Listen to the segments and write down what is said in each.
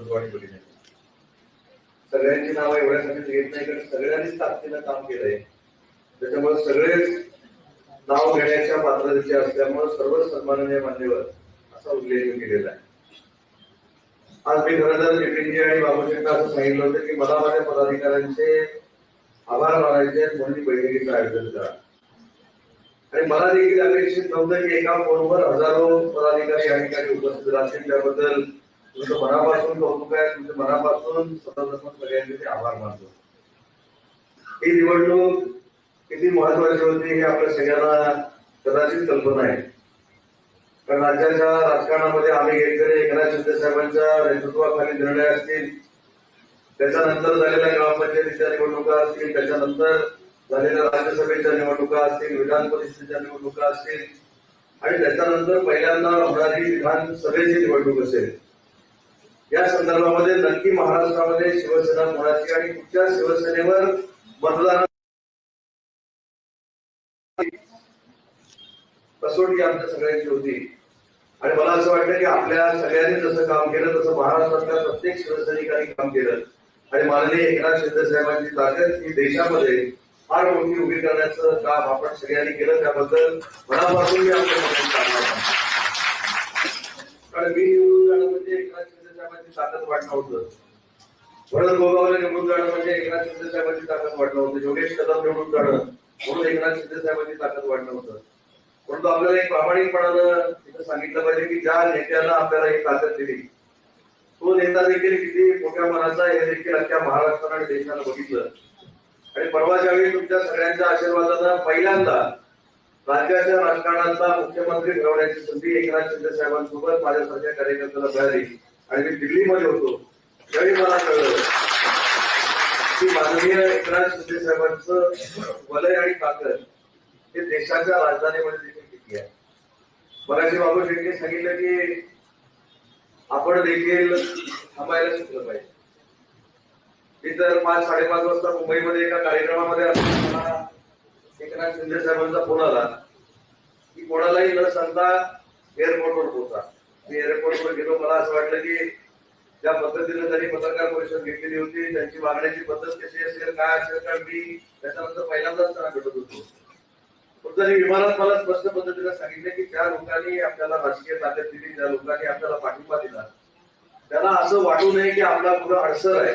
बंधू आणि मुलीने सगळ्यांची नावं एवढ्यासाठी घेत नाही कारण सगळ्यांनीच ताकदीनं काम केलंय. त्याच्यामुळे सगळेच नाव घेण्याच्या पात्रतेचे असल्यामुळे सर्व सन्माननीय मान्यवर असा उल्लेख केलेला आहे. आज मी खरं तर बिपिनजी आणि बाबूजींना असं सांगितलं होतं की मला माझ्या पदाधिकाऱ्यांचे आभार मानायचे म्हणून बैठकीचं आयोजन करा आणि मला देखील अपेक्षित नव्हतं की एका फोनवर हजारो पदाधिकारी या ठिकाणी उपस्थित राहतील. त्याबद्दल तुमचं मनापासून कौतुक आहे तुमच्या मनापासून सर्वप्रथम सगळ्यांचे ते आभार मानतो. ही निवडणूक किती महत्वाची होती हे आपल्या सगळ्यांना कदाचित कल्पना आहे. कारण राज्याच्या राजकारणामध्ये आम्ही घेतलेले एकनाथ शिंदे साहेबांच्या नेतृत्वाखाली निर्णय असतील त्याच्यानंतर झालेल्या ग्रामपंचायतीच्या निवडणुका असतील त्याच्यानंतर झालेल्या राज्यसभेच्या निवडणुका असतील विधान परिषदेच्या निवडणुका असतील आणि त्याच्यानंतर पहिल्यांदा होणारी विधानसभेची निवडणूक असेल. या संदर्भामध्ये नक्की महाराष्ट्रामध्ये शिवसेना कोणाची आणि कुठच्या शिवसेनेवर मतदान कसोटी आमच्या सगळ्यांची होती. आणि मला असं वाटतं की आपल्या सगळ्यांनी जसं काम केलं तसं महाराष्ट्रातल्या प्रत्येक शिवसैनिकांनी काम केलं. आणि माननीय एकनाथ शिंदे साहेबांची ताकद ही देशामध्ये फार मोठी उभी करण्याचं काम आपण सगळ्यांनी केलं. त्याबद्दल मनापासून मी आपल्या कारण मी निवडून जाणं म्हणजे एकनाथ शिंदे साहेबांची ताकद वाटलं होतं. भरत गोगावला निवडून जाणं म्हणजे एकनाथ शिंदे साहेबांची ताकद वाटणं होतं. योगेश कदम निवडून जाणं म्हणून एकनाथ शिंदे साहेबांची ताकद वाटणं होतं. परंतु आपल्याला एक प्रामाणिकपणानं तिथं सांगितलं पाहिजे की ज्या नेत्यानं आपल्याला ही ताकद दिली तो नेता देखील किती मोठ्या मनाचा हे देखील अख्ख्या महाराष्ट्रानं आणि देशानं बघितलं. आणि परवाच्या वेळी तुमच्या सगळ्यांच्या आशीर्वादानं पहिल्यांदा राज्याच्या राजकारणाचा मुख्यमंत्री ठरवण्याची संधी एकनाथ शिंदे साहेबांसोबत माझ्यासारख्या कार्यकर्त्याला मिळाली आणि मी दिल्लीमध्ये होतो. त्यावेळी मला कळलं की माननीय एकनाथ शिंदे साहेबांचं वलय आणि कागद हे देशाच्या राजधानीमध्ये देखील किती आहे. मगाशी बाबू शेट्टी सांगितलं की आपण देखील थांबायला शिकलं पाहिजे. मी तर पाच साडेपाच वाजता मुंबईमध्ये एका कार्यक्रमामध्ये असताना एकनाथ शिंदे साहेबांचा फोन आला. की कोणालाही न सांगता एअरपोर्टवर पोहोचा. मी एअरपोर्टवर गेलो मला असं वाटलं की ज्या पद्धतीने त्यांनी पत्रकार परिषद घेतलेली होती त्यांची वागण्याची पद्धत कशी असेल काय असेल कारण मी त्याच्यानंतर पहिल्यांदाच त्यांना भेटत होतो. पण त्यांनी विमानात मला स्पष्ट पद्धतीने सांगितलं की ज्या लोकांनी आपल्याला राजकीय ताकद दिली ज्या लोकांनी आपल्याला पाठिंबा दिला त्याला असं वाटू नये की आपला पुढे अडसर आहे.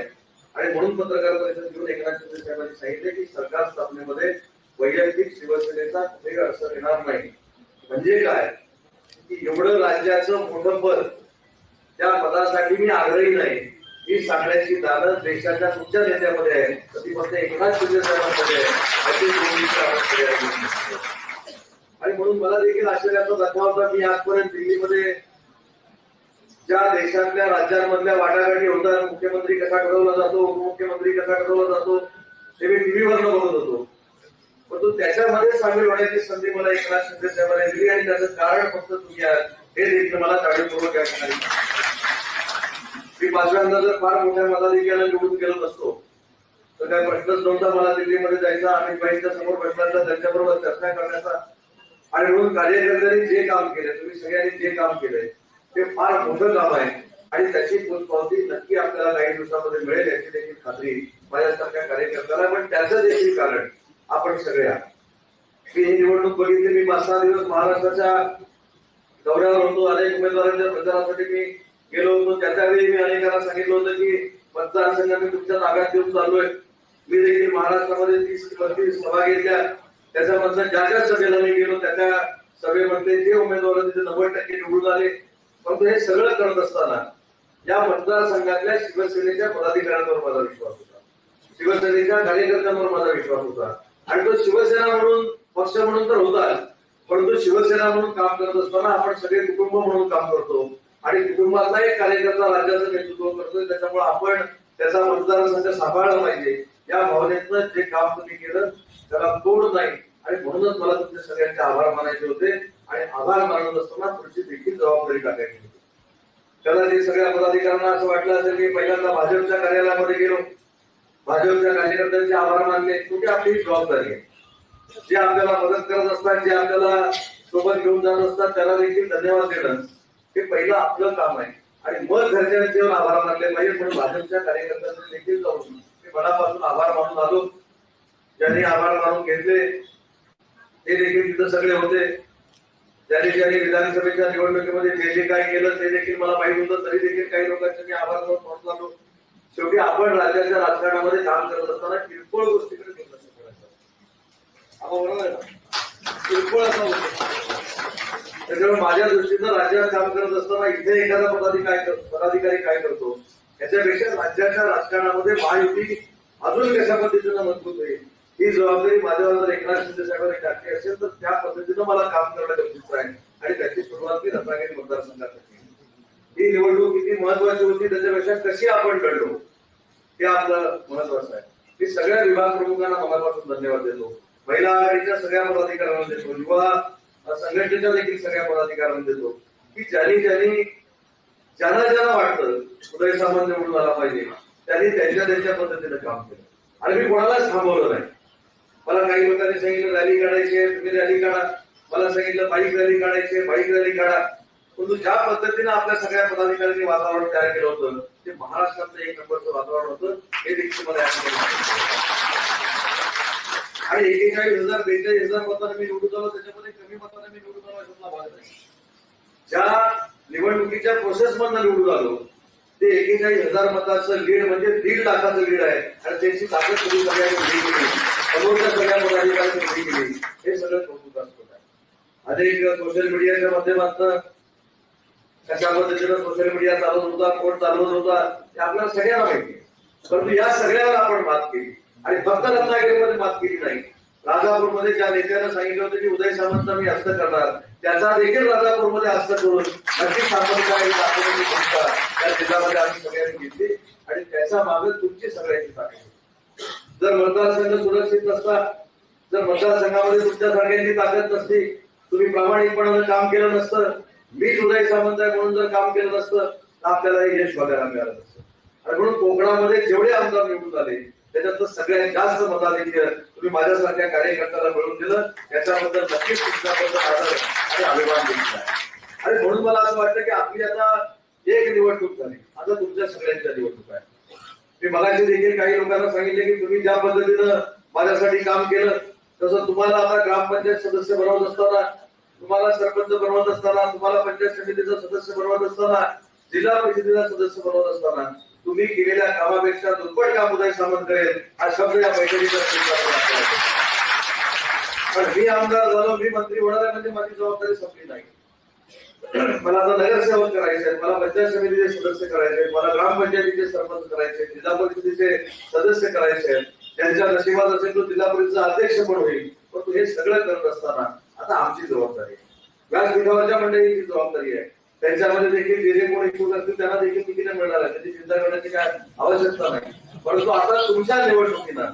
आणि म्हणून पत्रकार परिषद घेऊन एकनाथ शिंदे साहेबांनी सांगितले की सरकार स्थापनेमध्ये वैयक्तिक शिवसेनेचा कुठेही अडसर येणार नाही. म्हणजे काय? की एवढं राज्याचं मोठं पद त्या पदासाठी मी आग्रही नाही. ही सांगण्याची दाद देशाच्या तुमच्या नेत्यामध्ये आहे. तर ती फक्त एकनाथ शिंदे साहेबांमध्ये आहे. आणि म्हणून मला देखील आश्चर्याचा दाखवा होता मी आजपर्यंत दिल्लीमध्ये ज्या देशातल्या राज्यांमधल्या वाटाघाटी होतात मुख्यमंत्री कसा ठरवला जातो उपमुख्यमंत्री कसा घडवला जातो ते मी टीव्हीवर बघत होतो. परंतु त्याच्यामध्ये सामील होण्याची संधी मला एकनाथ शिंदे साहेबांना दिली आणि त्याचं कारण फक्त तुम्ही आहात. हे देखील मला जाणीवपूर्वक या ठिकाणी मी पाचव्यांदा जर फार मोठ्या मताधिक्याला निवडून गेलो नसतो तर काय प्रश्नच नव्हता मला दिल्लीमध्ये जायचा आणि बाईंच्या समोर बसण्याचा त्यांच्याबरोबर चर्चा करण्याचा. आणि म्हणून कार्यकर्त्यांनी जे काम केलं तुम्ही सगळ्यांनी जे काम केलंय ते फार मोठं काम आहे. आणि त्याची पोचपावती नक्की आपल्याला काही दिवसामध्ये मिळेल याची देखील खात्री माझ्यासारख्या कार्यकर्त्याला पण त्याचं देखील कारण आपण सगळे आहात. मी ही निवडणूक बघितली मी पाच सहा दिवस महाराष्ट्राच्या दौऱ्यावर होतो. अनेक उमेदवारांच्या प्रचारासाठी मी गेलो होतो. त्याच्या वेळी मी अनेकांना सांगितलं होतं की मतदारसंघ मी तुमच्या ताब्यात देऊन चाललोय. मी देखील महाराष्ट्रामध्ये तीस बत्तीस सभा घेतल्या. त्याच्यामधल्या ज्या ज्या सभेला मी गेलो त्या सभेमध्ये सभेमधले जे उमेदवार तिथे नव्वद टक्के निवडून आले. परंतु हे सगळं करत असताना या मतदारसंघातल्या शिवसेनेच्या पदाधिकाऱ्यांवर माझा विश्वास होता. शिवसेनेच्या कार्यकर्त्यांवर माझा विश्वास होता. आणि तो शिवसेना म्हणून पक्ष म्हणून तर होताच. परंतु शिवसेना म्हणून काम करत असताना आपण सगळे कुटुंब म्हणून काम करतो. आणि कुटुंबातला एक कार्यकर्ता राज्याचं नेतृत्व करतोय. त्याच्यामुळे आपण त्याचा मतदारसंघ सांभाळला पाहिजे. या भावनेतनं जे काम तुम्ही केलं त्याला तोड नाही. आणि म्हणूनच मला तुमच्या सगळ्यांचे आभार मानायचे होते. आणि आभार मानत असताना पुढची देखील जबाबदारी टाकायची होती. कदाचित सगळ्या पदाधिकाऱ्यांना असं वाटलं असेल की पहिल्यांदा भाजपच्या कार्यालयामध्ये गेलो भाजपच्या कार्यकर्त्यांचे आभार मानले. कुठे आपली जबाबदारी? आहे जे आपल्याला मदत करत असतात जे आपल्याला सोबत घेऊन जात असतात त्याला देखील धन्यवाद देणं हे पहिलं आपलं काम आहे. आणि मग घरच्यांचे आभार मानले पाहिजे म्हणून भाजपच्या कार्यकर्त्यांना देखील जाऊन ते मनापासून आभार मानून आलो. ज्यांनी आभार मानून घेतले ते देखील तिथं सगळे होते. ज्यांनी ज्यांनी विधानसभेच्या निवडणुकीमध्ये जे जे काय केलं ते देखील मला माहिती होतं. तरी देखील काही लोकांचे मी आभार मानून मानून आलो. शेवटी आपण राज्याच्या राजकारणामध्ये काम करत असताना किरकोळ गोष्टीकडे दुर्लक्ष करायचं आपण बरोबर ना? किरकोळ असा त्याच्यामुळे माझ्या दृष्टीनं राज्यात काम करत असताना इथे एखादा पदाधिकारी काय पदाधिकारी काय करतो? याच्यापेक्षा राज्याच्या राजकारणामध्ये महायुती अजून कशा पद्धतीनं मजबूत होईल? ही जबाबदारी माझ्यावर एकनाथ शिंदे साहेबांनी टाकली असेल तर त्या पद्धतीनं मला काम करणं गरजेचं आहे. आणि त्याची सुरुवात मी रत्नागिरी मतदारसंघात ही निवडणूक किती महत्वाची होती त्याच्यापेक्षा कशी आपण लढलो हे आपलं महत्वाचं आहे मी सगळ्या विभाग प्रमुखांना मनापासून धन्यवाद देतो. महिला आघाडीच्या सगळ्या पदाधिकाऱ्यांना देतो. युवा संघटनेच्या देखील सगळ्या पदाधिकाऱ्यांना देतो. की ज्यांनी ज्यांनी ज्यांना ज्यांना वाटतं उदय सामंत निवडून आला पाहिजे. त्यांनी त्यांच्या त्यांच्या पद्धतीने काम केलं. आणि मी कोणालाच थांबवलं नाही. मला काही लोकांनी सांगितलं रॅली काढायची आहे तुम्ही रॅली काढा. मला सांगितलं बाईक रॅली काढायची आहे बाईक रॅली काढा. परंतु ज्या पद्धतीने आपल्या सगळ्या पदाधिकाऱ्यांनी वातावरण तयार केलं होतं ते महाराष्ट्राचं एक नंबरचं वातावरण होतं हे देखील मला आणि एकेचाळीस हजार बेचाळीस हजार मतांना मी निवडून आलो त्याच्यामध्ये कमी मतांना मी निवडून आलो अशातला भाग नाही. ज्या निवडणुकीच्या प्रोसेस मधनं निवडून आलो ते एकेचाळीस हजार मताचं लीड म्हणजे दीड लाखाचं लीड आहे. आणि त्यांची ताकद तुम्ही सगळ्यांनी उभी केली. समोरच्या सगळ्या पदाधिकाऱ्यांनी उभी केली. हे सगळं कौतुकास्पद आहे. अनेक सोशल मीडियाच्या माध्यमातून कशा पद्धतीनं सोशल मीडिया चालवत होता कोण चालवत होता हे आपल्याला सगळ्यांना माहिती परंतु या सगळ्यावर आपण मात केली. आणि फक्त रत्नागिरीमध्ये मात केली नाही. राजापूरमध्ये ज्या नेत्यानं सांगितलं होतं की उदय सामंत मी हस्त करणार त्याचा देखील राजापूरमध्ये हस्त करून नक्की सामंत आणि दाखवण्याची भूमिका या जिल्ह्यामध्ये आम्ही सगळ्यांनी घेतली. आणि त्याच्यामागे तुमची सगळ्यांची ताकद जर मतदारसंघ सुरक्षित नसता जर मतदारसंघामध्ये तुमच्या सगळ्यांची ताकद नसती तुम्ही प्रामाणिकपणानं काम केलं नसतं मी उदय सामंत आहे म्हणून जर काम केलं नसतं तर आपल्याला हे यश बघायला मिळालं नसतं. आणि म्हणून कोकणामध्ये जेवढे आमदार निवडून आले त्याच्यातलं सगळ्यात जास्त मताधिक्य तुम्ही माझ्यासारख्या कार्यकर्त्याला मिळवून दिलं याच्याबद्दल नक्कीच तुमच्याबद्दल आदर अभिमान दिला आहे. आणि म्हणून मला असं वाटतं की आपली आता एक निवडणूक झाली. आता तुमच्या सगळ्यांच्या निवडणूक आहे मी मगाशी देखील काही लोकांना सांगितले की तुम्ही ज्या पद्धतीनं माझ्यासाठी काम केलं तसं तुम्हाला आता ग्रामपंचायत सदस्य बनवत असताना तुम्हाला सरपंच बनवत असताना तुम्हाला पंचायत समितीचा सदस्य बनवत असताना जिल्हा परिषदेचा सदस्य बनवत असताना तुम्ही केलेल्या कामापेक्षा दुप्पट काम उदय सामंत करेल हा शब्द या बैठकीचा पण मी आमदार झालो मी मंत्री होणार आहे म्हणजे माझी जबाबदारी संपली नाही. मला आता नगरसेवक करायचे मला पंचायत समितीचे सदस्य करायचे मला ग्रामपंचायतीचे सरपंच करायचे जिल्हा परिषदेचे सदस्य करायचे त्यांच्या नशिबात असेल तो जिल्हा परिषदेचा अध्यक्ष पण होईल. पण हे सगळं करत असताना आता आमची जबाबदारी आहे. व्यासपीठावरच्या मंडळीची जबाबदारी आहे. त्यांच्यामध्ये देखील जे जे कोणी इच्छुक असतील त्यांना देखील तिकीट मिळणार आहे त्याची चिंता करण्याची काय आवश्यकता नाही. परंतु आता तुमच्या निवडणुकीनं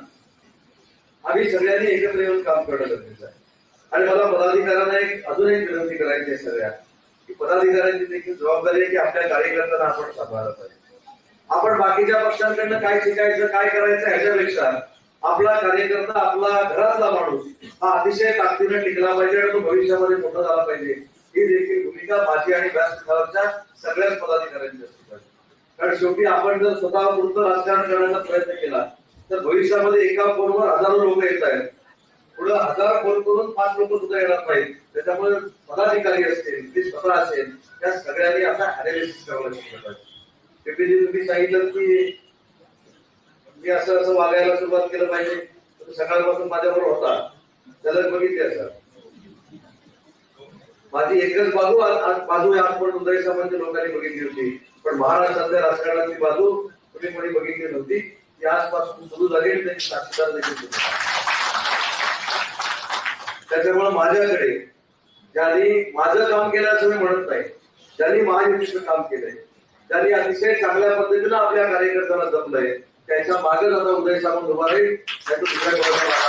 आम्ही सगळ्यांनी एकत्र येऊन काम करणं गरजेचं आहे. आणि मला पदाधिकाऱ्यांना एक अजून एक विनंती करायची आहे सगळ्या. की पदाधिकाऱ्यांची देखील जबाबदारी आहे की आपल्या कार्यकर्त्यांना आपण सांभाळत आहे आपण बाकीच्या पक्षांकडनं काय शिकायचं काय करायचं ह्याच्यापेक्षा आपला कार्यकर्ता आपला घरातला माणूस हा अतिशय ताकदीने टिकला पाहिजे आणि तो भविष्यामध्ये मोठा झाला पाहिजे. ही देखील भूमिका माझी आणि व्यासपीठावरच्या सगळ्याच पदाधिकाऱ्यांची असते. कारण शेवटी आपण जर स्वतः पुरतं राजकारण करण्याचा प्रयत्न केला तर भविष्यामध्ये एका फोनवर हजारो लोक येत आहेत. पुढे हजार फोन करून पाच लोक सुद्धा येणार नाहीत. त्याच्यामुळे पदाधिकारी असतील ते स्वतः असेल त्या सगळ्यांनी आता अनालिसिस करावं शिकलं पाहिजे तुम्ही सांगितलं की मी असं असं वागायला सुरुवात केलं पाहिजे. सकाळपासून माझ्याबरोबर होता. त्याला बघितले असं माझी एकच बाजू आज बाजू आज पण उदय सामान्य लोकांनी बघितली होती. पण महाराष्ट्रातल्या राजकारणाची बाजू तुम्ही कोणी बघितली नव्हती. ती आजपासून सुरू झाली आणि साक्षीदार देखील त्याच्यामुळे माझ्याकडे ज्यांनी माझं काम केलं असं मी म्हणत नाही. ज्यांनी महायुतीचं काम केलंय. त्यांनी अतिशय चांगल्या पद्धतीनं आपल्या कार्यकर्त्यांना जपलंय. त्याच्यामागे आता उदय सामंत उभा राहील त्याचं दुसऱ्या कोणाला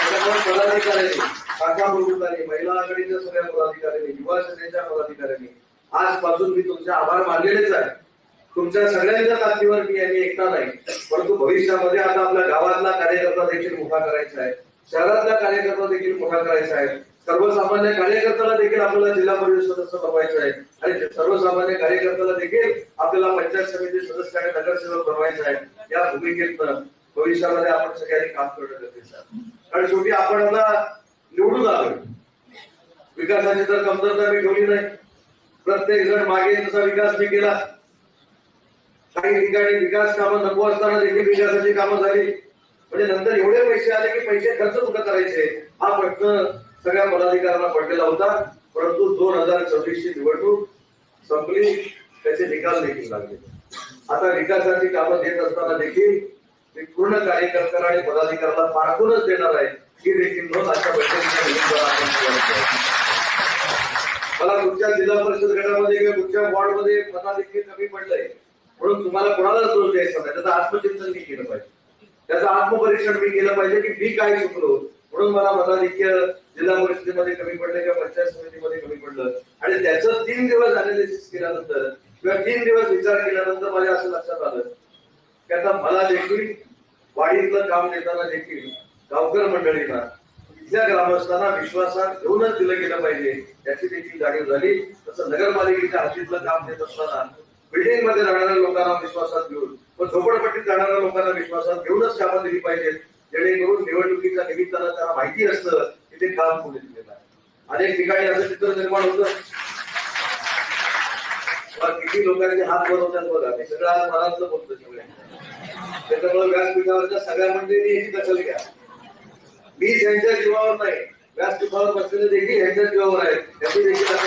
त्याच्यामुळे पदाधिकाऱ्यांनी काका प्रमुखांनी महिला आघाडीच्या सगळ्या पदाधिकाऱ्यांनी युवा सेनेच्या पदाधिकाऱ्यांनी आजपासून मी तुमचे आभार मानलेलेच आहे. तुमच्या सगळ्यांच्या ताकदीवर मी यांनी एकटा नाही परंतु भविष्यामध्ये आता आपल्या गावातला कार्यकर्ता देखील मोठा करायचा आहे शहरातला कार्यकर्ता देखील मोठा करायचा आहे. सर्वसामान्य कार्यकर्त्याला देखील आपल्याला जिल्हा परिषद सदस्य बनवायचं आहे. आणि सर्वसामान्य कार्यकर्त्याला देखील आपल्याला पंचायत समिती सदस्य आणि नगरसेवक बनवायचं आहे. या भूमिकेतनं भविष्यामध्ये आपण सगळ्यांनी काम करणं गरजेचं आहे. कारण शेवटी आपण आता निवडून आलोय. विकासाची तर कमतरता मी ठेवली नाही. प्रत्येक जण मागे तसा विकास मी केला. काही ठिकाणी विकास कामं नको असताना देखील विकासाची कामं झाली. म्हणजे नंतर एवढे पैसे आले की पैसे खर्च कुठं करायचे? हा प्रश्न सगळ्या पदाधिकाऱ्यांना पडलेला होता परंतु दोन हजार सव्वीस ची निवडणूक संपली त्याचे निकाल देखील लागले. आता विकासाची कामं देत असताना देखील मी पूर्ण कार्यकर्त्यांना आणि पदाधिकाऱ्याला पारखूनच देणार आहे. ही देखील नोंद अशा बैठकीच्या मला कुठच्या जिल्हा परिषद गटामध्ये किंवा कुठच्या वॉर्डमध्ये मताधिक्य कमी पडलंय. म्हणून तुम्हाला कोणालाच दोष द्यायचा नाही? त्याचं आत्मचिंतन मी केलं पाहिजे. त्याचं आत्मपरीक्षण मी केलं पाहिजे की मी काय चुकलो. म्हणून मला मताधिक्य जिल्हा परिषदेमध्ये कमी पडलं किंवा पंचायत समितीमध्ये कमी पडलं. आणि त्याचं तीन दिवस अनालिसिस केल्यानंतर किंवा तीन दिवस विचार केल्यानंतर माझ्या असं लक्षात आलं. की आता मला देखील वाडीतलं काम देताना देखील गावकर मंडळींना इथल्या ग्रामस्थांना विश्वासात घेऊनच दिलं गेलं पाहिजे. याची देखील जाणीव झाली. तसं नगरपालिकेच्या हातीतलं काम देत असताना बिल्डिंगमध्ये राहणाऱ्या लोकांना विश्वासात घेऊन व झोपडपट्टीत राहणाऱ्या लोकांना विश्वासात घेऊनच कामं दिली पाहिजेत. जेणेकरून निवडणुकीच्या निमित्तानं त्यांना माहिती असतं की काम पुढे दिलेलं आहे. अनेक ठिकाणी असं चित्र निर्माण होतं. किती लोकांचे हात बनवतात बघा मी सगळं आज मनातलं बोलतो सगळ्या. त्याच्यामुळे व्यासपीठावरच्या सगळ्या मंडळींनी याची दखल घ्या. मी ज्यांच्या जीवावर नाही व्यासपीठावर बसलेले देखील ह्यांच्या जीवावर आहेत. त्याची देखील दखल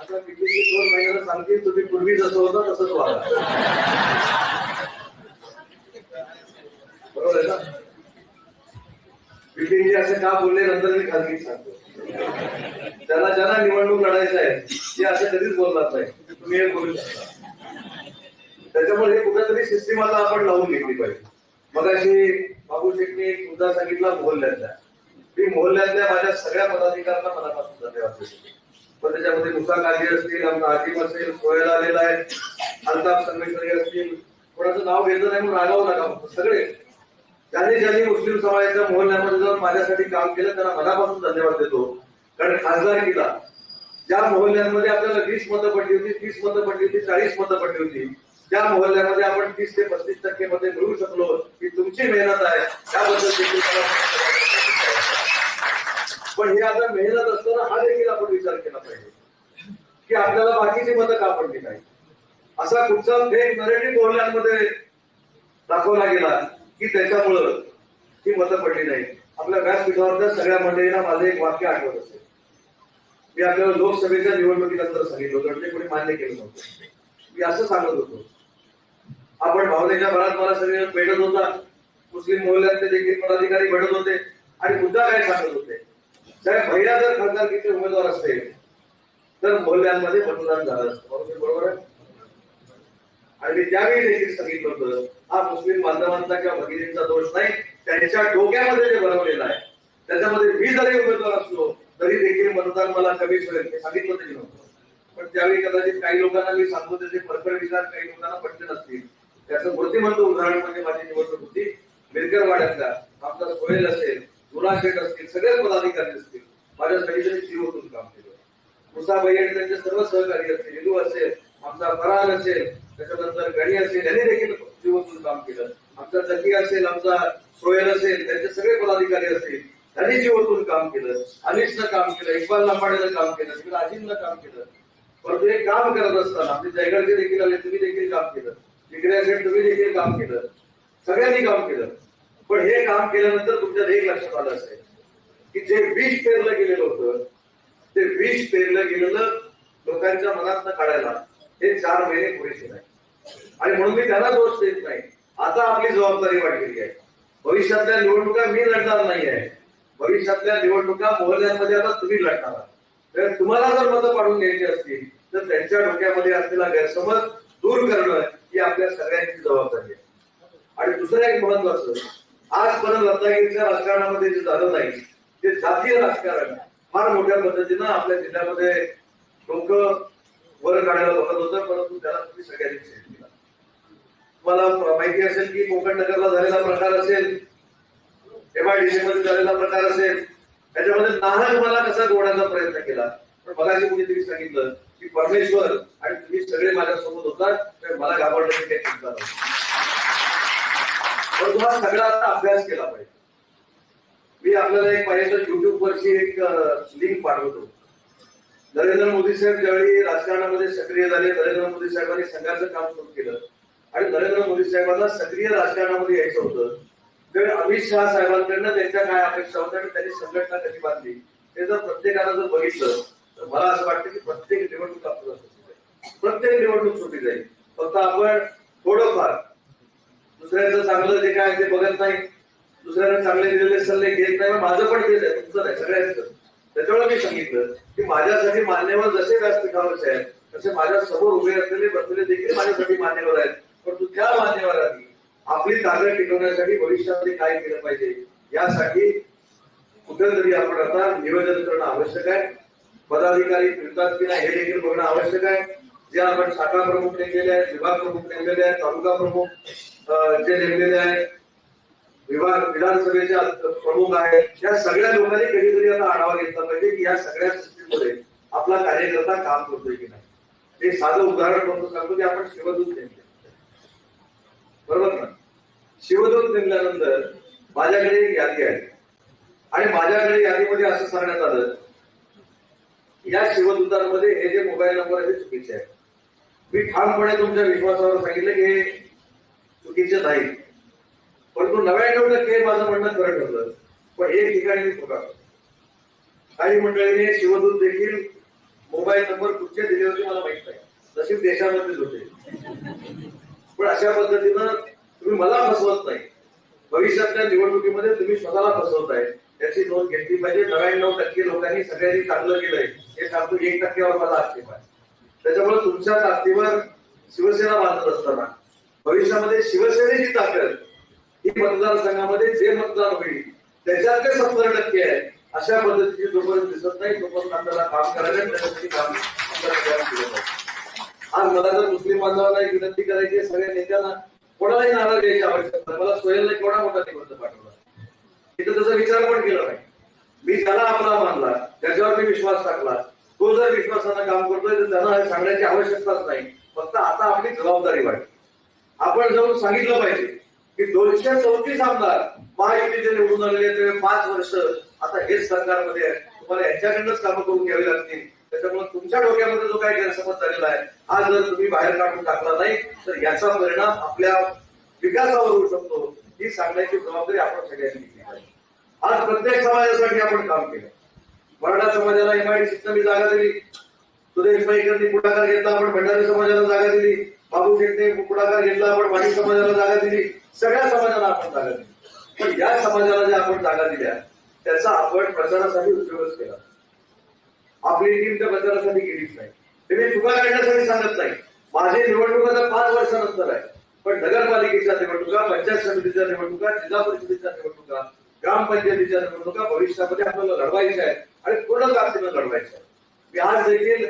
आता पिकली दोन महिन्याला सांगतील तुम्ही पूर्वी जसं होतं तसंच व्हा. बरोबर आहे ना? बिपिनजी असे का बोलले नंतर मी खाजगी सांगतो. त्याला ज्यांना निवडणूक लढायचं आहे ते असं कधीच बोलणार नाही. तुम्ही हे बोलू शकता. त्याच्यामुळे हे कुठेतरी सिस्टीम आता आपण लावून घेतली पाहिजे. मग अशी बाबू शेटने एक मुद्दा सांगितला मोहल्ल्यातल्या मी मोहल्ल्यातल्या माझ्या सगळ्या पदाधिकाऱ्यांना मनापासून धन्यवाद पण त्याच्यामध्ये मुसा काजी असतील आमचा आदिम असेल सोहेल आलेला आहे अल्ताफ संगमेश्वरी असतील. कोणाचं नाव घेतलं नाही म्हणून रागावू नका सगळे. त्यांनी ज्यांनी मुस्लिम समाजाच्या मोहल्ल्यामध्ये जाऊन माझ्यासाठी काम केलं त्यांना मनापासून धन्यवाद देतो. कारण खासदारकीला ज्या मोहल्ल्यांमध्ये आपल्याला वीस मतं पडली होती तीस मतं पडली होती चाळीस मतं पडली होती त्या मोहल्ल्यामध्ये आपण तीस ते पस्तीस टक्के मध्ये मिळू शकलो ही तुमची मेहनत आहे. त्याबद्दल पण हे आता मेहनत असताना हा देखील आपण विचार केला पाहिजे. की आपल्याला बाकीची मतं का पडली नाही असा कुठचा फेक नरेटिव्ह मोहल्ल्यांमध्ये दाखवला गेला. की त्याच्यामुळं ही मतं पडली नाही. आपल्या व्यासपीठावरच्या सगळ्या मंडळींना माझं एक वाक्य आठवत असेल. मी आपल्याला लोकसभेच्या निवडणुकीनंतर सांगितलं होतं ते कोणी मान्य केलं नव्हतं. मी असं सांगत होतो. आपण भावनेच्या भरात मला सगळे भेटत होता. मुस्लिम मोहल्ल्यातले देखील पदाधिकारी भेटत होते. आणि मुद्दा काय सांगत होते? साहेब महिला जर खासदारकीचे उमेदवार असते तर मोहल्ल्यांमध्ये मतदान झालं असतं. बरोबर आहे? आणि मी त्यावेळी देखील सांगितलं होतं हा मुस्लिम बांधवांचा किंवा भगिनींचा दोष नाही त्यांच्या डोक्यामध्ये जे बनवलेलं आहे त्याच्यामध्ये मी जरी उमेदवार असलो तरी देखील मतदान मला कमीच होईल हे सांगितलं तरी नव्हतं. पण त्यावेळी कदाचित काही लोकांना मी सांगतो त्याचे फरफर विचार काही लोकांना पटले नसतील. त्याचं मूर्तिमंत उदाहरण म्हणजे माझी निवडणूक होती. मिरकरवाड्यातल्या आमचा सोहेल असेल गुना शेठ असतील सगळेच पदाधिकारी असतील माझ्या सगळीकडे जीव होतून काम केलं. मुसाबाई आणि त्यांचे सर्व सहकारी असतील हिंदू असेल आमचा फरान असेल त्याच्यानंतर गणी असेल यांनी देखील जीवोतून काम केलं. आमचा जगी असेल आमचा सोयल असेल त्यांचे सगळे पदाधिकारी असतील त्यांनी जीवोतून काम केलं. अनिशनं काम केलं इक्बाल लंबाडेनं काम केलं तिकडे अजिमनं काम केलं. परंतु हे काम करत असताना आपले जयगडचे देखील आले तुम्ही देखील काम केलं. तिकडे असेल तुम्ही देखील काम केलं. सगळ्यांनी काम केलं. पण हे काम केल्यानंतर तुमच्या एक लक्षात आलं असेल की जे विष पेरलं गेलेलं होतं ते विष पेरलं गेलेलं लोकांच्या मनात काढायला हे चार महिने पुरेसे नाही आणि म्हणून मी त्यांना दोष देत नाही. आता आपली जबाबदारी वाढलेली आहे. भविष्यातल्या निवडणुका मी लढणार नाही आहे. भविष्यातल्या निवडणुका मोहल्ल्यांमध्ये आता तुम्ही लढणार आहात. तर तुम्हाला जर मतं पाडून घ्यायची असतील तर त्यांच्या डोक्यामध्ये असलेला गैरसमज दूर करणं ही आपल्या सगळ्यांची जबाबदारी आहे. आणि दुसरं एक महत्वाचं आजपर्यंत रत्नागिरीच्या राजकारणामध्ये जे झालं नाही ते जातीय राजकारण फार मोठ्या पद्धतीनं आपल्या जिल्ह्यामध्ये लोक वर काढायला बघत होतं परंतु त्याला तुम्ही सगळ्यांनी सेट केला तुम्हाला माहिती असेल की कोकण नगरला झालेला प्रकार असेल एमआयडीसी मध्ये झालेला प्रकार असेल त्याच्यामध्ये नाहक मला कसा गोवण्याचा प्रयत्न केला? पण मगाशी कुणीतरी सांगितलं की परमेश्वर आणि तुम्ही सगळे माझ्यासोबत होतात तर मला घाबरण्याची काही चिंता नाही पण तुम्हाला सगळा आता अभ्यास केला पाहिजे. मी आपल्याला एक पाहिजे तर युट्यूब वरची एक लिंक पाठवतो. नरेंद्र मोदी साहेब ज्यावेळी राजकारणामध्ये सक्रिय झाले नरेंद्र मोदी साहेबांनी संघाचं काम सुरू केलं. आणि नरेंद्र मोदी साहेबांना सक्रिय राजकारणामध्ये यायचं होतं. त्यावेळी अमित शहा साहेबांकडनं त्यांच्या काय अपेक्षा होत्या आणि त्यांनी संघटना कशी बांधली ते जर प्रत्येकाला जर बघितलं तर मला असं वाटतं की प्रत्येक निवडणूक आपल्याला जाईल. प्रत्येक निवडणूक सुटली जाईल. फक्त आपण थोडंफार दुसऱ्याचं चांगलं जे काय ते बघत नाही. दुसऱ्याला चांगले दिलेले सल्ले घेत नाही. माझं पण तेच आहे तुमचं नाही सगळ्यांचं. त्याच्यामुळे मी सांगितलं की माझ्यासाठी मान्यवर जसे व्यासपीठावरचे आहेत तसे माझ्यासमोर उभे असलेले बसलेले देखील माझ्यासाठी मान्यवर आहेत. परंतु त्या मान्यवरांनी आपली जागा टिकवण्यासाठी भविष्यामध्ये काय केलं पाहिजे यासाठी कुठेतरी आपण आता निवेदन करणं आवश्यक आहे. पदाधिकारी फिरतात की नाही हे देखील बघणं आवश्यक आहे. जे आपण शाखा प्रमुख नेमलेले आहेत विभाग प्रमुख नेमलेले आहेत तालुका प्रमुख जे नेमलेले आहेत विभाग विधानसभेचे प्रमुख आहेत. या सगळ्या लोकांनी कधीतरी आता आढावा घेतला पाहिजे की या सगळ्या सिस्टीममध्ये आपला कार्यकर्ता काम करतोय की नाही. हे साधं उदाहरण म्हणून सांगतो की आपण शिवदूत नेमले बरोबर ना? शिवदूत नेमल्यानंतर माझ्याकडे एक यादी आहे. आणि माझ्याकडे यादीमध्ये असं सांगण्यात आलं या शिवदूतांमध्ये हे जे मोबाईल नंबर आहे ते चुकीचे आहेत. मी ठामपणे तुमच्या विश्वासावर सांगितलं की हे चुकीचे नाहीत पण तू नव्याण्णव ते माझं म्हणणं खरं ठरलं. पण एक ठिकाणी होता काही मंडळीने शिवदूत देखील मोबाईल नंबर कुठचे दिले होते मला माहीत नाही. नशीब देशामध्येच होते. पण अशा पद्धतीनं तुम्ही मला फसवत नाही. भविष्यातल्या निवडणुकीमध्ये तुम्ही स्वतःला फसवताय त्याची नोंद घेतली पाहिजे. नव्याण्णव टक्के लोकांनी सगळ्यांनी चांगलं केलंय. हे सांगतो एक टक्क्यावर मला आक्षेप आहे. त्याच्यामुळे तुमच्या ताकदीवर शिवसेना बांधत असताना भविष्यामध्ये शिवसेनेची ताकद मतदारसंघामध्ये जे मतदार होईल त्याच्यातले सत्तर टक्के आहे. अशा पद्धतीची जोपर्यंत दिसत नाही तोपर्यंत आपल्याला काम करायला काम आज मला जर मुस्लिम बांधवांना एक विनंती करायची सगळ्या नेत्यांना कोणालाही नाराज घ्यायची आवश्यकता नाही. मला सोहेलला केवढा मोठा निबंध पाठवला? तिथं त्याचा विचार पण केला नाही. मी त्याला आपला मानला त्याच्यावर मी विश्वास टाकला. तो जर विश्वासानं काम करतोय तर त्यांना हे सांगण्याची आवश्यकताच नाही. फक्त आता आपली जबाबदारी वाटते आपण जाऊन सांगितलं पाहिजे. की दोनशे चौतीस आमदार महायुतीचे निवडून आलेले ते पाच वर्ष आता हेच सरकारमध्ये आहे. तुम्हाला यांच्याकडनंच कामं करून घ्यावी लागतील. त्याच्यामुळे तुमच्या डोक्यामध्ये जो काही गैरसमज झालेला आहे हा जर तुम्ही बाहेर काढून टाकला नाही तर याचा परिणाम आपल्या विकासावर होऊ शकतो. ही सांगण्याची जबाबदारी आपण सगळ्यांनी घेतली पाहिजे आज प्रत्येक समाजासाठी आपण काम केलं. मराठा समाजाला एमआयडीसीत मी जागा दिली. सुरेश भाईकरांनी पुढाकार घेतला आपण भंडारी समाजाला जागा दिली. बाबू शेटने पुढाकार घेतला आपण वाणी समाजाला जागा दिली. सगळ्या समाजाला आपण जागा दिली. पण या समाजाला ज्या आपण जागा दिल्या त्याचा आपण प्रचारासाठी उपयोगच केला. आपली टीम त्या प्रचारासाठी गेलीच नाही. ते मी चुका काढण्यासाठी सांगत नाही. माझी निवडणूक पाच वर्षानंतर आहे. पण नगरपालिकेच्या निवडणुका पंचायत समितीच्या निवडणुका जिल्हा परिषदेच्या निवडणुका ग्रामपंचायतीच्या निवडणुका भविष्यामध्ये आपल्याला लढवायच्या आहेत आणि पूर्ण ताकदीनं लढवायच्या आहेत. मी आज देखील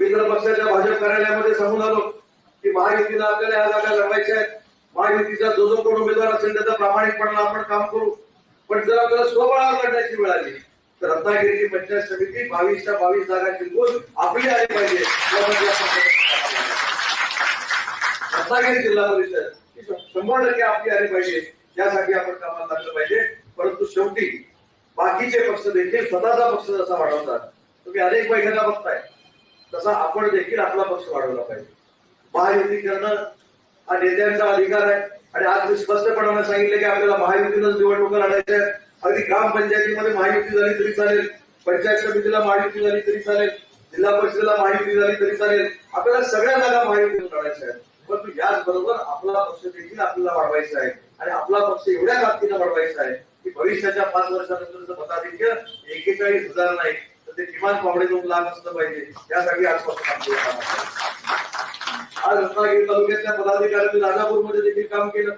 मित्र पक्षाच्या भाजप कार्यालयामध्ये सांगून आलो की महायुतीला आपल्याला या जागा लढवायच्या आहेत. महायुतीचा जो जो कोण उमेदवार असेल त्याचा प्रामाणिकपणाला आपण काम करू. पण जर आपल्याला स्वबळावर लढण्याची वेळ आली तर रत्नागिरीची पंचायत समिती बावीसच्या बावीस जागा जिंकून आपली आली पाहिजे. रत्नागिरी जिल्हा परिषद शंभर टक्के आपली आली पाहिजे. यासाठी आपण कामाला लागलं पाहिजे. परंतु शेवटी बाकीचे पक्ष देखील स्वतःचा पक्ष जसा वाढवतात तुम्ही अनेक बैठका बघताय तसा आपण देखील आपला पक्ष वाढवला पाहिजे. महायुती करणं हा नेत्यांचा अधिकार आहे. आणि आज मी स्पष्टपणाने सांगितले की आपल्याला महायुतीनंच निवडणुका लढायच्या आहेत. अगदी ग्रामपंचायतीमध्ये महायुती झाली तरी चालेल. पंचायत समितीला महायुती झाली तरी चालेल. जिल्हा परिषदेला महायुती झाली तरी चालेल. आपल्याला सगळ्या जागा महायुतीनं लढायच्या आहेत परंतु याचबरोबर आपला पक्ष देखील आपल्याला वाढवायचा आहे. आणि आपला पक्ष एवढ्या ताकदीनं वाढवायचा आहे की भविष्याच्या पाच वर्षानंतरचं मताधिक्य एकेचाळीस हजार नाही. तर ते किमान पावणे दोन लाख असलं पाहिजे. यासाठी आजपासून आज रत्नागिरी तालुक्यातल्या पदाधिकाऱ्यांनी राजापूरमध्ये देखील काम केलं.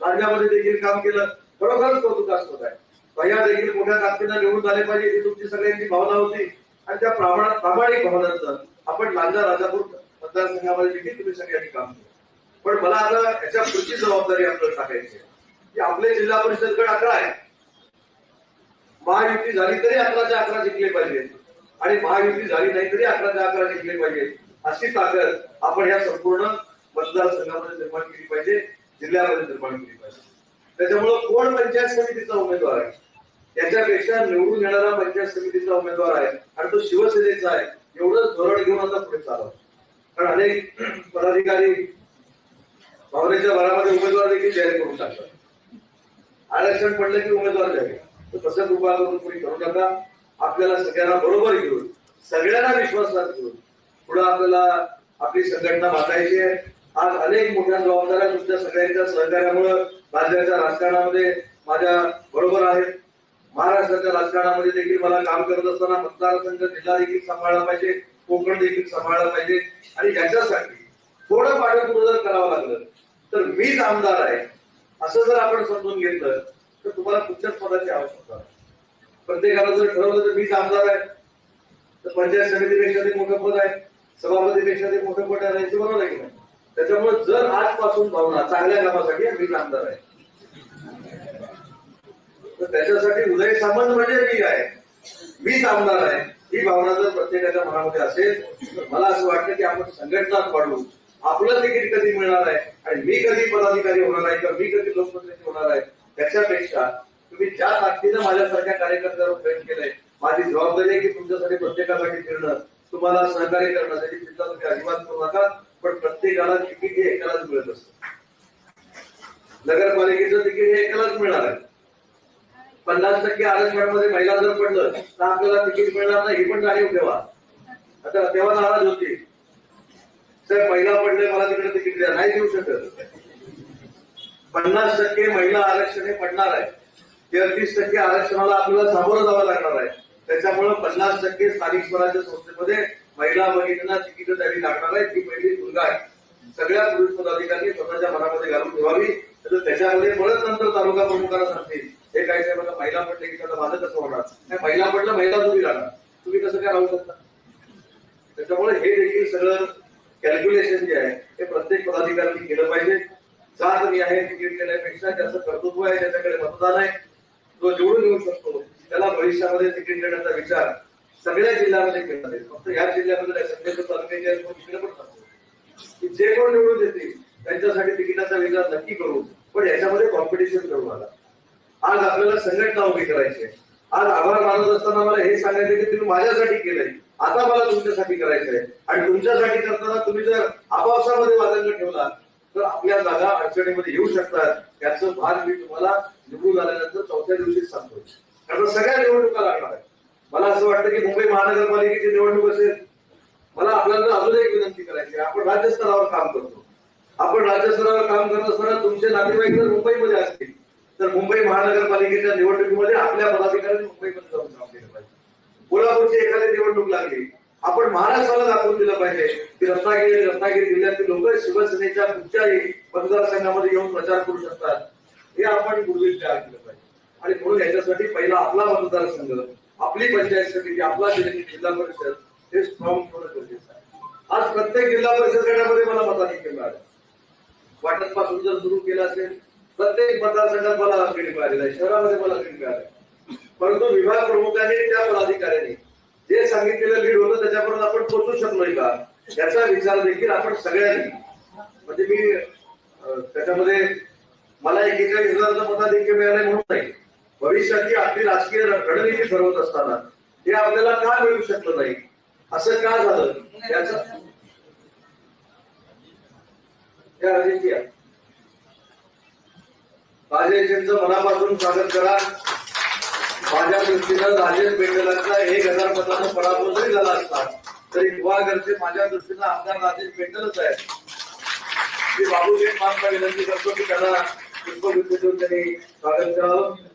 राज्यामध्ये देखील काम केलं. खरोखरच कौतुकास्पद आहे. भैया देखील मोठ्या ताकदीनं निवडून आले पाहिजे ही तुमची सगळ्यांची भावना होती. आणि त्या प्रामाणिक प्रामाणिक भावनांचं आपण लांजा राजापूर मतदारसंघामध्ये देखील तुम्ही सगळ्यांनी काम केलं. पण मला आता याच्या पुढची जबाबदारी आपल्याला टाकायची की आपले जिल्हा परिषद गट अकरा आहे. महायुती झाली तरी अकराच्या अकरा जिंकले पाहिजे आणि महायुती झाली नाही तरी अकराच्या अकरा जिंकले पाहिजे अशी ताकद आपण या संपूर्ण मतदारसंघामध्ये निर्माण केली पाहिजे जिल्ह्यामध्ये निर्माण केली पाहिजे. त्याच्यामुळं कोण पंचायत समितीचा उमेदवार आहे? त्याच्यापेक्षा निवडून येणारा पंचायत समितीचा उमेदवार आहे आणि तो शिवसेनेचा आहे एवढंच धोरण घेऊन आता पुढे चालव कारण अनेक पदाधिकारी भावनेच्या भरामध्ये उमेदवार देखील जाहीर करून टाकतात आरक्षण पडलं की उमेदवार जाहीर. तर तसं कृपा करून कोणी करू नका. आपल्याला सगळ्यांना बरोबर घेऊन सगळ्यांना विश्वासात घेऊन पुढे आपल्याला आपली संघटना बांधायची आहे. आज अनेक मोठ्या जबाबदाऱ्या तुमच्या सगळ्यांच्या सहकार्यामुळे राज्याच्या राजकारणामध्ये माझ्या बरोबर आहेत. महाराष्ट्राच्या राजकारणामध्ये देखील मला काम करत असताना मतदारसंघ जिल्हा देखील सांभाळला पाहिजे कोकण देखील सांभाळला पाहिजे. आणि याच्यासाठी थोडं पाठपुढं जर करावं लागलं तर मीच आमदार आहे असं जर आपण समजून घेतलं तर तुम्हाला कुठच्याच पदाची आवश्यकता प्रत्येकाला जर ठरवलं तर मीच आमदार आहे. तर पंचायत समितीपेक्षा ते मोठं पद आहे. सभापतीपेक्षा ते मोठं मोठे आहे बरोबर आहे की त्याच्यामुळे जर आजपासून भावना चांगल्या कामासाठी मी आमदार आहे. तर त्याच्यासाठी उदय सामंत म्हणजे मी आहे. मीच आमदार आहे. ही भावना जर प्रत्येकाच्या मनामध्ये असेल तर मला असं वाटतं की आपण संघटनात वाढू आपलं तिकीट कधी मिळणार आहे? आणि मी कधी पदाधिकारी होणार आहे किंवा मी कधी लोकप्रतिनिधी होणार आहे? त्याच्यापेक्षा तुम्ही ज्या ताकदीनं माझ्यासारख्या कार्यकर्त्यावर प्रयत्न केलंय माझी जबाबदारी आहे की तुमच्यासाठी प्रत्येकासाठी फिरणं. तुम्हाला सहकार्य करण्यासाठी चिंता तुम्ही अजिबात करू नका पण प्रत्येकाला तिकीट हे एकालाच मिळत असतं. नगरपालिकेचं तिकीट हे एकालाच मिळणार आहे. पन्नास टक्के आरक्षणामध्ये महिला जर पडलं तर आपल्याला तिकीट मिळणार नाही पण जाणीव ठेवा आता तेव्हा नाराज होती. सर महिला पडले मला तिकडे तिकीट द्या. नाही देऊ शकत. पन्नास टक्के महिला आरक्षण हे पडणार आहे. तेहतीस टक्के आरक्षणाला आपल्याला सामोरं जावं लागणार आहे. त्याच्यामुळे पन्नास टक्के स्थानिक स्वराज्य संस्थेमध्ये महिला भगिनींना तिकीट द्यावी लागणार आहे ती पहिली मुलगा आहे. सगळ्या पुरुष पदाधिकाऱ्यांनी स्वतःच्या मनामध्ये घालून ठेवावी. तर त्याच्यामध्ये परत नंतर तालुका प्रमुखाला सांगतील हे काय साहेब महिला म्हटलं की त्याला माझं कसं होणार? नाही महिला म्हटलं महिला तुम्ही राहणार तुम्ही कसं काय राहू शकता? त्याच्यामुळे हे देखील सगळं कॅल्क्युलेशन जे आहे हे प्रत्येक पदाधिकाऱ्यांनी केलं पाहिजे. जात मी आहे तिकीट केल्यापेक्षा ज्याचं कर्तृत्व आहे त्याच्याकडे मतदान आहे. तो निवडून येऊ शकतो. त्याला भविष्यामध्ये तिकीट देण्याचा विचार सगळ्या जिल्ह्यामध्ये केला जाईल. फक्त या जिल्ह्यामध्ये सध्याच्या तालुक्याचे तिकडे पण सांगतो की जे कोण निवडून देतील त्यांच्यासाठी तिकिटाचा विचार नक्की करू. पण याच्यामध्ये कॉम्पिटिशन करू आला. आज आपल्याला संघटना उभी करायची आहे. आज आभार मानत असताना मला हे सांगायचं की तुम्ही माझ्यासाठी केलंय. आता मला तुमच्यासाठी करायचं आहे आणि तुमच्यासाठी करताना तुम्ही जर आपापसामध्ये वादंग ठेवला तर आपल्या जागा अडचणीमध्ये येऊ शकतात. याचं भान मी तुम्हाला निवडून आल्यानंतर चौथ्या दिवशी सांगतो. आता सगळ्या निवडणुका लागणार आहेत. मला असं वाटतं की मुंबई महानगरपालिकेची निवडणूक असेल मला आपल्याला अजून एक विनंती करायची आहे. आपण राज्यस्तरावर काम करतो. आपण राज्यस्तरावर काम करत असताना तुमचे नातेवाईक जर मुंबईमध्ये असतील तर मुंबई महानगरपालिकेच्या निवडणुकीमध्ये आपल्या पदाधिकाऱ्यांनी मुंबईमध्ये जाऊन काम केलं पाहिजे. कोल्हापूरची एखादी निवडणूक लागली आपण महाराष्ट्राला दाखवून दिलं पाहिजे की रत्नागिरी रत्नागिरी जिल्ह्यातील लोक शिवसेनेच्या कुठच्याही मतदारसंघामध्ये येऊन प्रचार करू शकतात. हे आपण गुरुजींच्या केलं पाहिजे. आणि म्हणून याच्यासाठी पहिला आपला मतदारसंघ आपली पंचायत समिती आपला जिल्हा परिषद हे स्ट्रॉंग होणं गरजेचं आहे. आज प्रत्येक जिल्हा परिषद गटामध्ये मला मतदान केलं आहे. वाटत पासून जर सुरू केलं असेल प्रत्येक मतदारसंघात मला लीड मिळालेला आहे. शहरामध्ये मला लीड मिळालं परंतु विभाग प्रमुखांनी त्या पदाधिकाऱ्यांनी जे सांगितलेलं लीड होतं त्याच्यापर्यंत आपण पोहोचू शकलोय का? याचा विचार देखील आपण सगळ्यांनी. म्हणजे मी त्याच्यामध्ये मला एकेचाळीस हजाराचं मताधिक्य मिळालंय म्हणून नाही. भविष्याची आपली राजकीय रणनीती ठरवत असताना हे आपल्याला का मिळू शकलं नाही? असं का झालं? त्याचा या राजेश या. मनापासून स्वागत करा. माझ्या दृष्टीनं राजेश पेंडलांचा एक हजार मतांचा पराभव जरी झाला असता तरी गुवागरचे माझ्या दृष्टीनं आमदार राजेश पेंडलच आहेत. मी बाबूजी मानता विनंती करतो की त्याला पुष्पगुच्छ देऊन त्यांनी स्वागत करावं.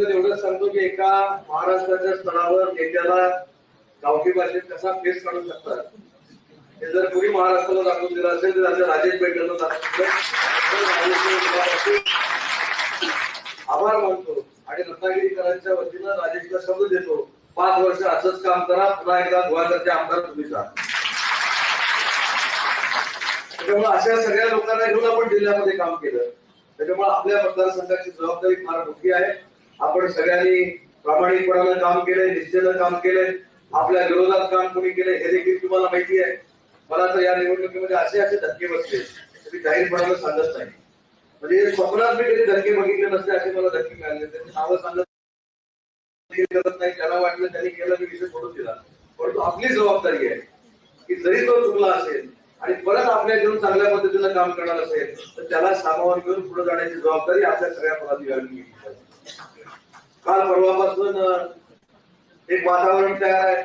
राजेश एवढंच सांगतो की एका महाराष्ट्राच्या स्तरावर नेत्याला गावठी भाषेत कसा फेस काढू शकतात हे जर कोणी महाराष्ट्राला दाखवून दिलं असेल तर आता राजेश पेटला दाखवून आभार मानतो आणि रत्नागिरीकरांच्या वतीनं राजेशला शब्द देतो पाच वर्ष असंच काम करा पुन्हा एकदा गोव्याकडचे आमदार तुम्हीच जा. त्याच्यामुळे अशा सगळ्या लोकांना घेऊन आपण जिल्ह्यामध्ये काम केलं. त्याच्यामुळे आपल्या मतदारसंघाची जबाबदारी फार मोठी आहे. आपण सगळ्यांनी प्रामाणिकपणानं काम केलंय निश्चयानं काम केलंय. आपल्या विरोधात काम कोणी केलंय हे देखील तुम्हाला माहिती आहे. मला तर या निवडणुकीमध्ये असे असे धक्के बसले ते मी जाहीरपणानं सांगत नाही. म्हणजे स्वप्नात मी कधी धक्के बघितले नसते असे मला धक्के मिळाले त्यांनी नावं सांगत करत नाही. त्याला वाटलं त्यांनी केलं मी विषय सोडून दिला. परंतु आपली जबाबदारी आहे की जरी तो चुकला असेल आणि परत आपल्या घेऊन चांगल्या पद्धतीनं काम करणार असेल तर त्याला सामावून घेऊन पुढे जाण्याची जबाबदारी आपल्या सगळ्या पदाधिकाऱ्यांनी घेतली काल परवापासून एक वातावरण तयार आहे.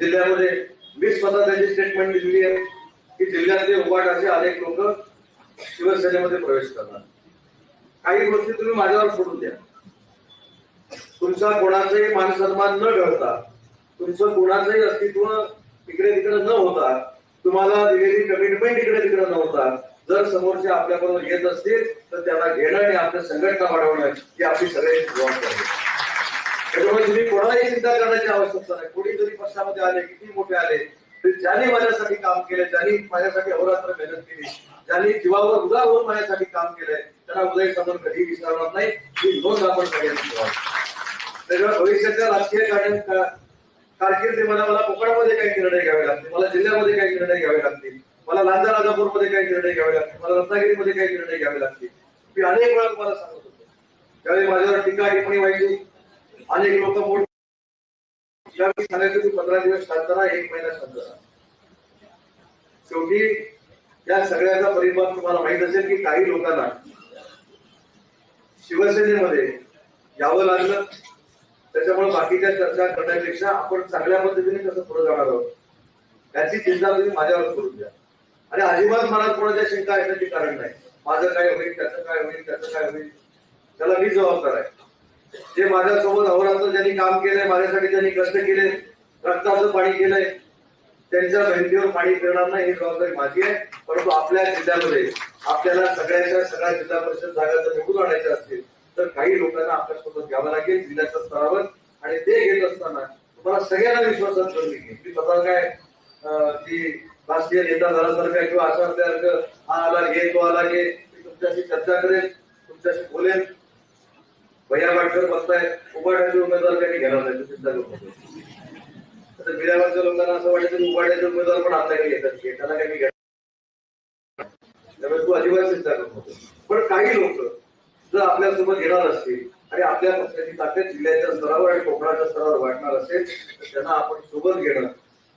जिल्ह्यामध्ये मी स्वतः त्याची स्टेटमेंट दिलेली आहे की जिल्ह्यातले उभाटाचे अनेक लोक शिवसेनेमध्ये प्रवेश करणार काही गोष्टी तुम्ही माझ्यावर सोडून द्या. तुमचा कोणाचाही मानसन्मान न घडता तुमचं कोणाचंही अस्तित्व इकडे तिकडे न होता तुम्हाला दिलेली कमिटमेंट इकडे तिकडे न होता जर समोरचे आपल्याबरोबर येत असतील तर त्याला घेणं आणि आपल्या संघटना वाढवणं ही आपली सगळ्यांची जबाबदारी त्याच्यामुळे तुम्ही कोणालाही चिंता करण्याची आवश्यकता नाही. कोणी जरी पक्षामध्ये आले किती मोठे आले तरी ज्यांनी माझ्यासाठी काम केले ज्यांनी माझ्यासाठी अहोरात्र मेहनत केली ज्यांनी जीवावर उदार होऊन माझ्यासाठी काम केलंय त्यांना उदय समोर कधी विसरणार नाही. ही नोंद आपण सगळ्यांनी ठेवावी त्याच्यामुळे भविष्याच्या राजकीय कार्य का- कारकिर्दीमध्ये मला कोकणामध्ये काही निर्णय घ्यावे लागतील मला जिल्ह्यामध्ये काही निर्णय घ्यावे लागतील. मला लांजा राजापूरमध्ये काही निर्णय घ्यावे लागतील मला रत्नागिरीमध्ये काही निर्णय घ्यावे लागतील. मी अनेक वेळा तुम्हाला सांगत होतो. त्यावेळी माझ्यावर टीका टिप्पणी व्हायची अनेक लोक मोठ सांगायचं की पंधरा दिवस शांत राहा एक महिना शांत राहा शेवटी या सगळ्याचा परिणाम तुम्हाला माहीत असेल की काही लोकांना शिवसेनेमध्ये यावं लागलं. त्याच्यामुळे बाकीच्या चर्चा करण्यापेक्षा आपण चांगल्या पद्धतीने कसं पुढे जाणार आहोत. याची चिंता तुम्ही माझ्यावर करून द्या. आणि अजिबात मनात कोणाच्या शंका येण्याचे कारण नाही. माझं काय होईल त्याचं काय होईल त्याचं काय होईल त्याला मी जबाबदार आहे. जे माझ्यासोबत अहोरात्र ज्यांनी काम केलंय माझ्यासाठी ज्यांनी कष्ट केले रक्ताचं पाणी केलंय त्यांच्या भिंतीवर पाणी फिरणार नाही ही जबाबदारी माझी आहे. परंतु आपल्या जिल्ह्यामध्ये आपल्याला सगळ्याच्या सगळ्या जिल्हा परिषद जागा जर निवडून आणायच्या असतील तर काही लोकांना आपल्यासोबत घ्यावं लागेल जिल्ह्याच्या स्तरावर. आणि ते घेत असताना तुम्हाला सगळ्यांना विश्वासात करून मी घेईन. मी स्वतः काय ती राष्ट्रीय नेता झाल्यासारखं किंवा अशा असल्यासारखं हा आला घे तो आला घे तुमच्याशी चर्चा करेल तुमच्याशी बोलेन भैया वाटकर बघताय उभाट्याचे उमेदवार काही घेणार नाही तो चिंता करू नको. लोकांना असं वाटतं की उभाट्याचे उमेदवार पण आपल्याकडे येतात की त्याला काही घेणार त्यामुळे तू अजिबात चिंता करू नको. पण काही लोक जर आपल्यासोबत घेणार असतील आणि आपल्या पक्षाची ताकद जिल्ह्याच्या स्तरावर आणि कोकणाच्या स्तरावर वाढणार असेल तर त्यांना आपण सोबत घेणं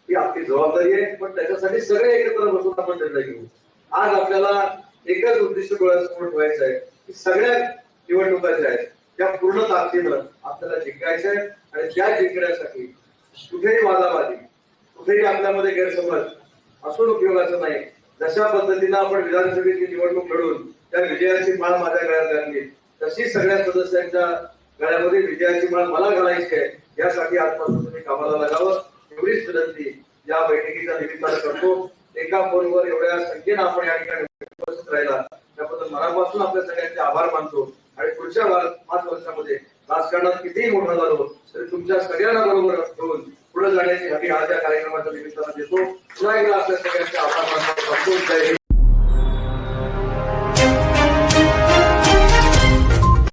ही आपली जबाबदारी आहे पण त्याच्यासाठी सगळे एकत्र बसून आपण निर्णय घेऊ. आज आपल्याला एकच उद्दिष्ट डोळ्यासमोर ठेवायचं आहे की सगळ्या निवडणुका ज्या आहेत त्या पूर्ण ताकदीनं आपल्याला जिंकायच्या आहेत आणि त्या जिंकण्यासाठी कुठेही वादावादी कुठेही आपल्यामध्ये गैरसमज असून उपयोगाचं नाही. जशा पद्धतीनं आपण विधानसभेची निवडणूक लढून त्या विजयाची माळ माझ्या गळ्यात घातली तशी सगळ्या सदस्यांच्या गळ्यामध्ये विजयाची माळ मला घालायची आहे यासाठी आजपासून तुम्ही कामाला लागावं. एवढीच विनंती या बैठकीच्या निमित्तानं करतो. एका फोनवर एवढ्या संख्येनं आपण या ठिकाणी उपस्थित राहिला. त्याबद्दल मनापासून आपल्या सगळ्यांचे आभार मानतो. आणि पुढच्या पाच वर्षामध्ये राजकारणात कितीही मोठं झालो तरी तुमच्या सगळ्यांना बरोबर घेऊन पुढे जाण्याची हमी हा त्या कार्यक्रमाच्या निमित्तानं देतो. पुन्हा एकदा आपल्या सगळ्यांचे आभार मानतो.